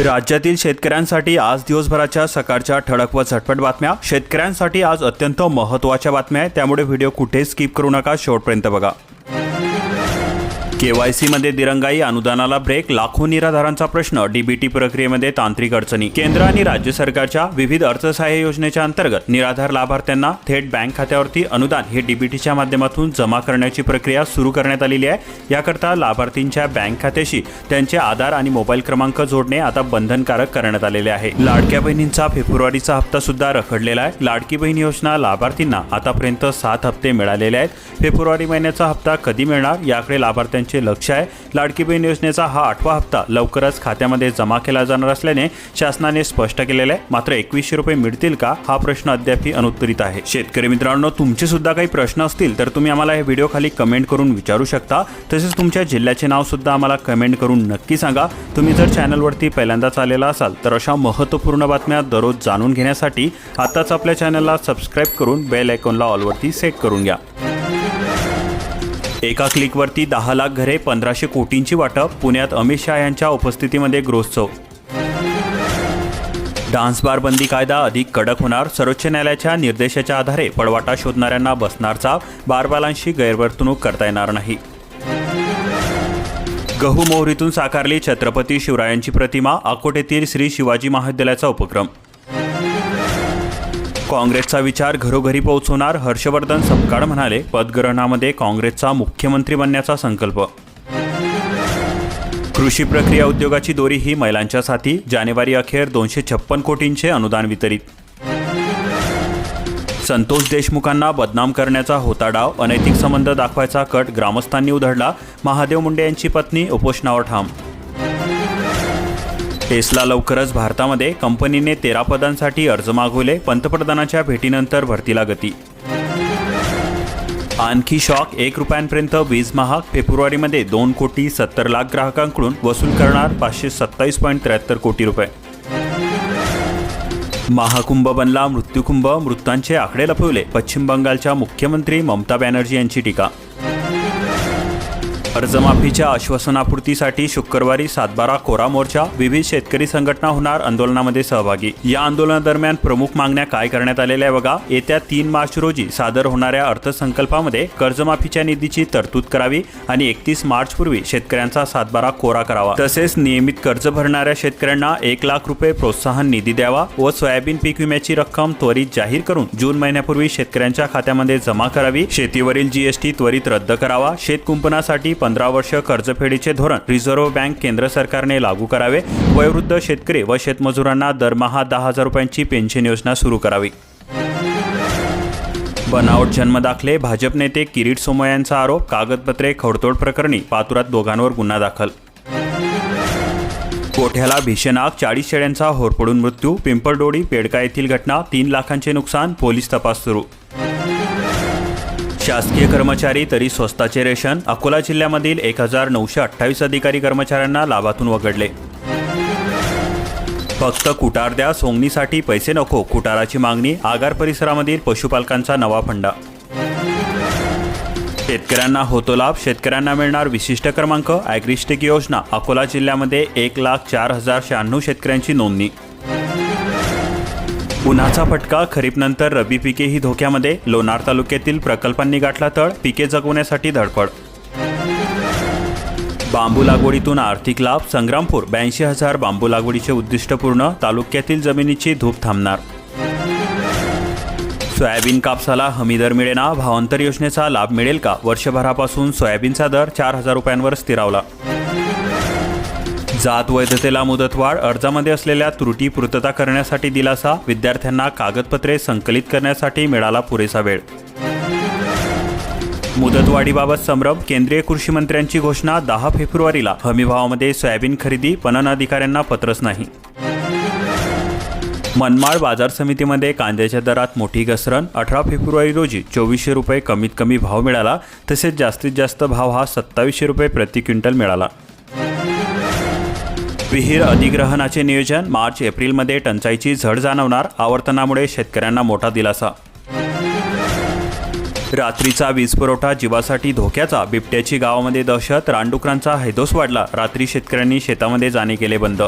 राज्यातील शेतकऱ्यांसाठी आज दिवसभराच्या सकाळच्या ठळक व झटपट बातम्या. शेतकऱ्यांसाठी आज अत्यंत महत्त्वाच्या बातम्या आहेत. त्यामुळे व्हिडिओ कुठे स्किप करू नका. शेवटपर्यंत बघा. केवायसी मध्ये दिरंगाई अनुदानाला ब्रेक लाखो निराधारांचा प्रश्न डीबीटी प्रक्रियेमध्ये तांत्रिक अडचणी. केंद्र आणि राज्य सरकारच्या विविध अर्थसहाय्य योजनेच्या अंतर्गत निराधार लाभार्थ्यांना थेट बँक खात्यावरती अनुदान हे डीबीटीच्या माध्यमातून जमा करण्याची प्रक्रिया सुरू करण्यात आलेली आहे. याकरता लाभार्थींच्या बँक खात्याशी त्यांचे आधार आणि मोबाईल क्रमांक जोडणे आता बंधनकारक करण्यात आलेले आहे. लाडक्या बहिणींचा फेब्रुवारीचा हप्ता सुद्धा रखडलेला आहे. लाडकी बहीण योजना लाभार्थींना आतापर्यंत सात हप्ते मिळालेले आहेत. फेब्रुवारी महिन्याचा हप्ता कधी मिळणार? याकडे लाभार्थ्यांची लक्ष आहे. लाडकी बहीण योजनेचा हा आठवा हप्ता लवकरच खात्यामध्ये जमा केला जाणार असल्याने शासनाने स्पष्ट केलेलं आहे. मात्र एकवीसशे रुपये मिळतील का? हा प्रश्न अद्यापही अनुत्तरित आहे. शेतकरी मित्रांनो तुमचे सुद्धा काही प्रश्न असतील तर तुम्ही आम्हाला हे व्हिडिओ खाली कमेंट करून विचारू शकता. तसेच तुमच्या जिल्ह्याचे नाव सुद्धा आम्हाला कमेंट करून नक्की सांगा. तुम्ही जर चॅनलवरती पहिल्यांदाच आलेला असाल तर अशा महत्त्वपूर्ण बातम्या दररोज जाणून घेण्यासाठी आताच आपल्या चॅनलला सबस्क्राईब करून बेल आयकॉनला ऑलवरती सेट करून घ्या. एका क्लिकवरती दहा लाख घरे पंधराशे कोटींची वाटप पुण्यात अमित शहा यांच्या उपस्थितीमध्ये ग्रोत्सव. डान्स बार बंदी कायदा अधिक कडक होणार सर्वोच्च न्यायालयाच्या निर्देशाच्या आधारे पडवाटा शोधणाऱ्यांना बसणारचा बारबालांशी गैरवर्तणूक करता येणार नाही. गहू मोहरीतून साकारली छत्रपती शिवरायांची प्रतिमा अकोट येथील श्री शिवाजी महाविद्यालयाचा उपक्रम. काँग्रेसचा विचार घरोघरी पोहोचवणार हर्षवर्धन सपकाळ म्हणाले पदग्रहणामध्ये काँग्रेसचा मुख्यमंत्री बनण्याचा संकल्प. कृषी प्रक्रिया उद्योगाची दोरी ही महिलांच्या साथी जानेवारी अखेर दोनशे छप्पन कोटींचे अनुदान वितरित. संतोष देशमुखांना बदनाम करण्याचा होता डाव अनैतिक संबंध दाखवायचा कट ग्रामस्थांनी उधळला महादेव मुंडे यांची पत्नी उपोषणावर ठाम. टेस्ला लवकरच भारतामध्ये कंपनीने तेरा पदांसाठी अर्ज मागवले. पंतप्रधानाच्या भेटीनंतर भरतीला गती आणखी शॉक एक रुपयांपर्यंत वीज महाग. फेब्रुवारीमध्ये दोन कोटी सत्तर लाख ग्राहकांकडून वसूल करणार पाचशे सत्तावीस पॉईंट त्र्याहत्तर कोटी रुपये. महाकुंभ बनला मृत्यूकुंभ मृतांचे आकडे लपवले. पश्चिम बंगालच्या मुख्यमंत्री ममता बॅनर्जी यांची टीका. कर्जमाफीच्या आश्वासनापूर्तीसाठी शुक्रवारी सातबारा कोरा मोर्चा विविध शेतकरी संघटना होणार आंदोलनामध्ये सहभागी. या आंदोलनादरम्यान प्रमुख मागण्या काय करण्यात आलेल्या आहे बघा. येत्या तीन मार्च रोजी सादर होणाऱ्या अर्थसंकल्पामध्ये कर्जमाफीच्या निधीची तरतूद करावी आणि एकतीस मार्च पूर्वी शेतकऱ्यांचा सातबारा कोरा करावा. तसेच नियमित कर्ज भरणाऱ्या शेतकऱ्यांना एक लाख रुपये प्रोत्साहन निधी द्यावा व सोयाबीन पीक विम्याची रक्कम त्वरित जाहीर करून जून महिन्यापूर्वी शेतकऱ्यांच्या खात्यामध्ये जमा करावी. शेतीवरील जीएसटी त्वरित रद्द करावा. शेतकुंपणासाठी पंधरा वर्ष कर्जफेडीचे धोरण रिझर्व्ह बँक केंद्र सरकारने लागू करावे वयोवृद्ध शेतकरी व शेतमजुरांना दरमहा दहा हजार रुपयांची पेन्शन योजना सुरू करावी. बनावट जन्मदाखले भाजप नेते किरीट सोमयांचा यांचा आरोप कागदपत्रे खडतोड प्रकरणी पातुरात दोघांवर गुन्हा दाखल. कोठ्याला भीषण आग चाळीस शेळ्यांचा होरपडून मृत्यू पिंपळडोडी पेडका येथील घटना तीन लाखांचे नुकसान पोलीस तपास सुरू. शासकीय कर्मचारी तरी स्वस्ताचे रेशन अकोला जिल्ह्यामधील एक हजार नऊशे अठ्ठावीस अधिकारी कर्मचाऱ्यांना लाभातून वगळले. फक्त कुटार द्या सोंगणीसाठी पैसे नको कुटाराची मागणी आगार परिसरामधील पशुपालकांचा नवा फंडा. शेतकऱ्यांना होतो लाभ शेतकऱ्यांना मिळणार विशिष्ट क्रमांक ॲग्रिस्टिक योजना अकोला जिल्ह्यामध्ये एक लाख चार हजार शहाण्णव शेतकऱ्यांची नोंदणी. उन्हाचा फटका खरीपनंतर रब्बी पिकेही धोक्यामध्ये. लोणार तालुक्यातील प्रकल्पांनी गाठला तळ पिके जगवण्यासाठी धडपड. बांबू लागवडीतून आर्थिक लाभ संग्रामपूर ब्याऐंशी हजार बांबू लागवडीचे उद्दिष्ट पूर्ण तालुक्यातील जमिनीची धूप थांबणार. सोयाबीन कापसाला हमीदर मिळेना भावांतर योजनेचा लाभ मिळेल का? वर्षभरापासून सोयाबीनचा दर चार हजार रुपयांवर स्थिरावला. जात वैधतेला मुदतवाढ अर्जामध्ये असलेल्या त्रुटी पूर्तता करण्यासाठी दिलासा विद्यार्थ्यांना कागदपत्रे संकलित करण्यासाठी मिळाला पुरेसा वेळ. मुदतवाढीबाबत संभ्रम केंद्रीय कृषी मंत्र्यांची घोषणा दहा फेब्रुवारीला. हमीभावामध्ये सोयाबीन खरेदी पणन अधिकाऱ्यांना पत्रच नाही. मनमाड बाजार समितीमध्ये कांद्याच्या दरात मोठी घसरण अठरा फेब्रुवारी रोजी चोवीसशे रुपये कमीत कमी भाव मिळाला तसेच जास्तीत जास्त भाव हा सत्तावीसशे रुपये प्रति क्विंटल मिळाला. विहीर अधिग्रहणाचे नियोजन मार्च एप्रिलमध्ये टंचाईची झड जाणवणार आवर्तनामुळे शेतकऱ्यांना मोठा दिलासा. रात्रीचा वीज पुरवठा जीवासाठी धोक्याचा बिबट्याची गावामध्ये दहशत रानडुकरांचा हैदोस वाढला रात्री शेतकऱ्यांनी शेतामध्ये जाणे केले बंद.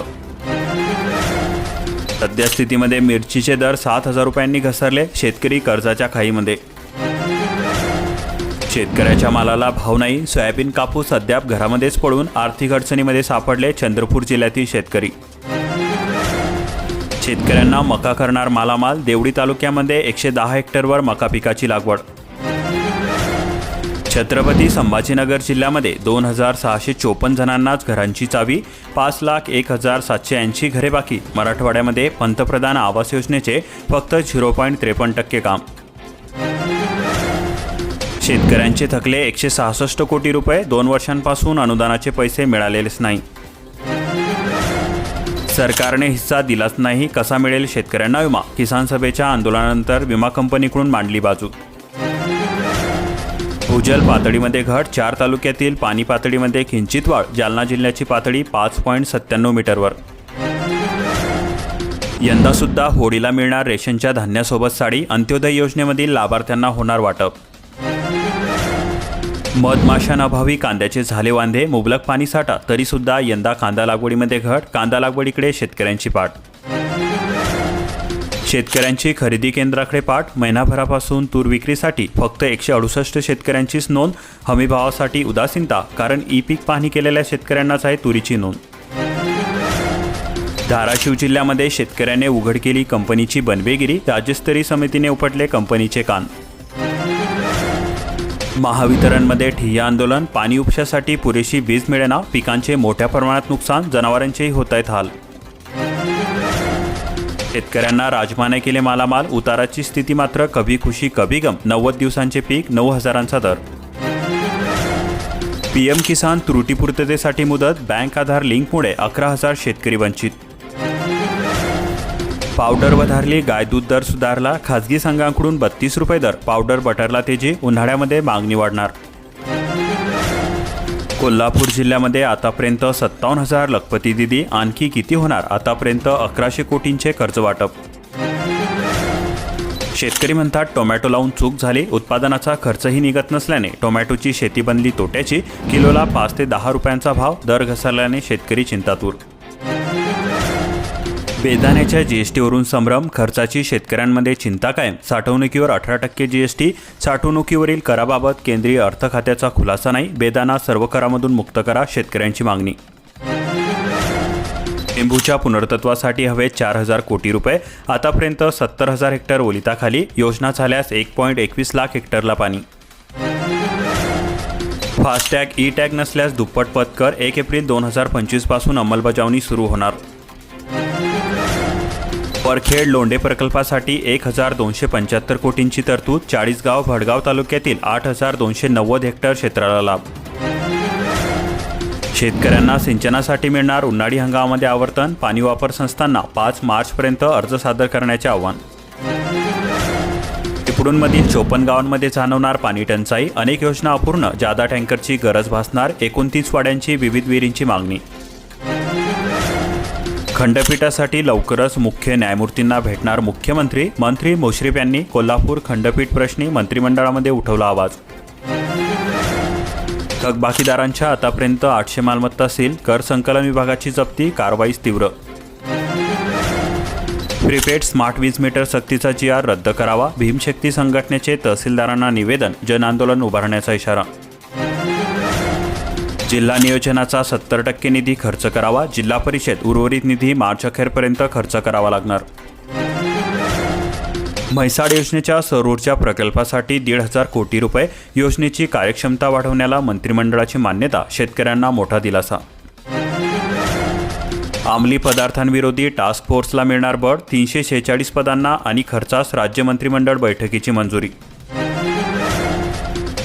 सद्यस्थितीमध्ये मिरचीचे दर सात हजार रुपयांनी घसरले शेतकरी कर्जाच्या खाईमध्ये. शेतकऱ्याच्या मालाला भाव नाही सोयाबीन कापूस अद्याप घरामध्येच पडून आर्थिक अडचणीमध्ये सापडले चंद्रपूर जिल्ह्यातील शेतकरी. शेतकऱ्यांना मका करणार मालामाल देवडी तालुक्यामध्ये एकशे दहा हेक्टरवर मका पिकाची लागवड. छत्रपती संभाजीनगर जिल्ह्यामध्ये दोन हजार सहाशे चोपन्न जणांनाच घरांची चावी पाच लाख एक हजार सातशे ऐंशी घरे बाकी. मराठवाड्यामध्ये पंतप्रधान आवास योजनेचे फक्त झिरो पॉईंट त्रेपन्न टक्के काम. शेतकऱ्यांचे थकले एकशे सहासष्ट कोटी रुपये दोन वर्षांपासून अनुदानाचे पैसे मिळालेलेच नाही. सरकारने हिस्सा दिलाच नाही कसा मिळेल शेतकऱ्यांना विमा? किसान सभेच्या आंदोलनानंतर विमा कंपनीकडून मांडली बाजू. भूजल पातळीमध्ये घट चार तालुक्यातील पाणी पातळीमध्ये किंचित वाढ जालना जिल्ह्याची पातळी पाच पॉईंट सत्त्याण्णव मीटरवर. यंदासुद्धा होळीला मिळणार रेशनच्या धान्यासोबत साडी अंत्योदय योजनेमधील लाभार्थ्यांना होणार वाटप. मधमाशांअभावी कांद्याचे झाले वांधे मुबलक पाणी साठा तरीसुद्धा यंदा कांदा लागवडीमध्ये घट कांदा लागवडीकडे शेतकऱ्यांची पाठ. शेतकऱ्यांची खरेदी केंद्राकडे पाठ महिनाभरापासून तूर विक्रीसाठी फक्त एकशे अडुसष्ट शेतकऱ्यांचीच नोंद हमीभावासाठी उदासीनता कारण ई पीक पाहणी केलेल्या शेतकऱ्यांनाच आहे तुरीची नोंद. धाराशिव जिल्ह्यामध्ये शेतकऱ्याने उघड केली कंपनीची बनवेगिरी राज्यस्तरीय समितीने उपटले कंपनीचे कान. महावितरणमध्ये ठिय्या आंदोलन पाणी उपशासाठी पुरेशी वीज मिळेना पिकांचे मोठ्या प्रमाणात नुकसान जनावरांचेही होत आहेत हाल. शेतकऱ्यांना राजमाने केले मालामाल उताराची स्थिती मात्र कभी खुशी कभी गम. नव्वद दिवसांचे पीक नऊ हजारांचा दर. पीएम किसान त्रुटीपूर्ततेसाठी मुदत बँक आधार लिंकमुळे अकरा हजार शेतकरी वंचित. पावडर वधारली गाय दूध दर सुधारला खासगी संघांकडून बत्तीस रुपये दर. पावडर बटरला तेजी उन्हाळ्यामध्ये मागणी वाढणार. कोल्हापूर जिल्ह्यामध्ये आतापर्यंत सत्तावन्न हजार लखपती दिदी आणखी किती होणार? आतापर्यंत अकराशे कोटींचे कर्ज वाटप. शेतकरी म्हणतात टोमॅटो लावून चूक झाली उत्पादनाचा खर्चही निघत नसल्याने टोमॅटोची शेती बनली तोट्याची किलोला पाच ते दहा रुपयांचा भाव दर घसरल्याने शेतकरी चिंतातूर. बेदाण्याच्या जीएसटीवरून संभ्रम खर्चाची शेतकऱ्यांमध्ये चिंता कायम. साठवणुकीवर अठरा टक्के जीएसटी साठवणुकीवरील कराबाबत केंद्रीय अर्थ खात्याचा खुलासा नाही. बेदाना सर्व करामधून मुक्त करा शेतकऱ्यांची मागणी. लिंबूच्या पुनर्तत्वासाठी हवे चार हजार कोटी रुपये. आतापर्यंत सत्तर हजार हेक्टर ओलिताखाली. योजना झाल्यास एक पॉईंट एकवीस लाख हेक्टरला पाणी. फास्टॅग ई टॅग नसल्यास दुप्पट पत्कर. एक एप्रिल दोन हजार पंचवीसपासून अंमलबजावणी सुरू होणार. परखेड लोंढे प्रकल्पासाठी एक हजार दोनशे पंच्याहत्तर कोटींची तरतूद चाळीसगाव भडगाव तालुक्यातील आठ हजार दोनशे नव्वद हेक्टर क्षेत्राला लाभ. शेतकऱ्यांना सिंचनासाठी मिळणार उन्हाळी हंगामामध्ये आवर्तन पाणी वापर संस्थांना पाच मार्चपर्यंत अर्ज सादर करण्याचे आव्हान. चिपळूणमधील चोपन्न गावांमध्ये जाणवणार पाणी टंचाई अनेक योजना अपूर्ण जादा टँकरची गरज भासणार एकोणतीस वाड्यांची विविध विहिरींची मागणी. खंडपीठासाठी लवकरच मुख्य न्यायमूर्तींना भेटणार मुख्यमंत्री मंत्री मुश्रीफ यांनी कोल्हापूर खंडपीठ प्रश्नी मंत्रिमंडळामध्ये उठवला आवाज. थकबाकीदारांच्या आतापर्यंत आठशे मालमत्ता सील कर संकलन विभागाची जप्ती कारवाईस तीव्र. प्रीपेड स्मार्ट वीज मीटर सक्तीचा जी आर रद्द करावा भीमशक्ती संघटनेचे तहसीलदारांना निवेदन जनआंदोलन उभारण्याचा इशारा. जिल्हा नियोजनाचा सत्तर टक्के निधी खर्च करावा जिल्हा परिषद उर्वरित निधी मार्च अखेरपर्यंत खर्च करावा लागणार. म्हैसाळ योजनेच्या सौर प्रकल्पासाठी दीड हजार कोटी रुपये योजनेची कार्यक्षमता वाढवण्याला मंत्रिमंडळाची मान्यता शेतकऱ्यांना मोठा दिलासा. अंमली पदार्थांविरोधी टास्क फोर्सला मिळणार बळ तीनशे शेहेचाळीस पदांना आणि खर्चास राज्य मंत्रिमंडळ बैठकीची मंजुरी.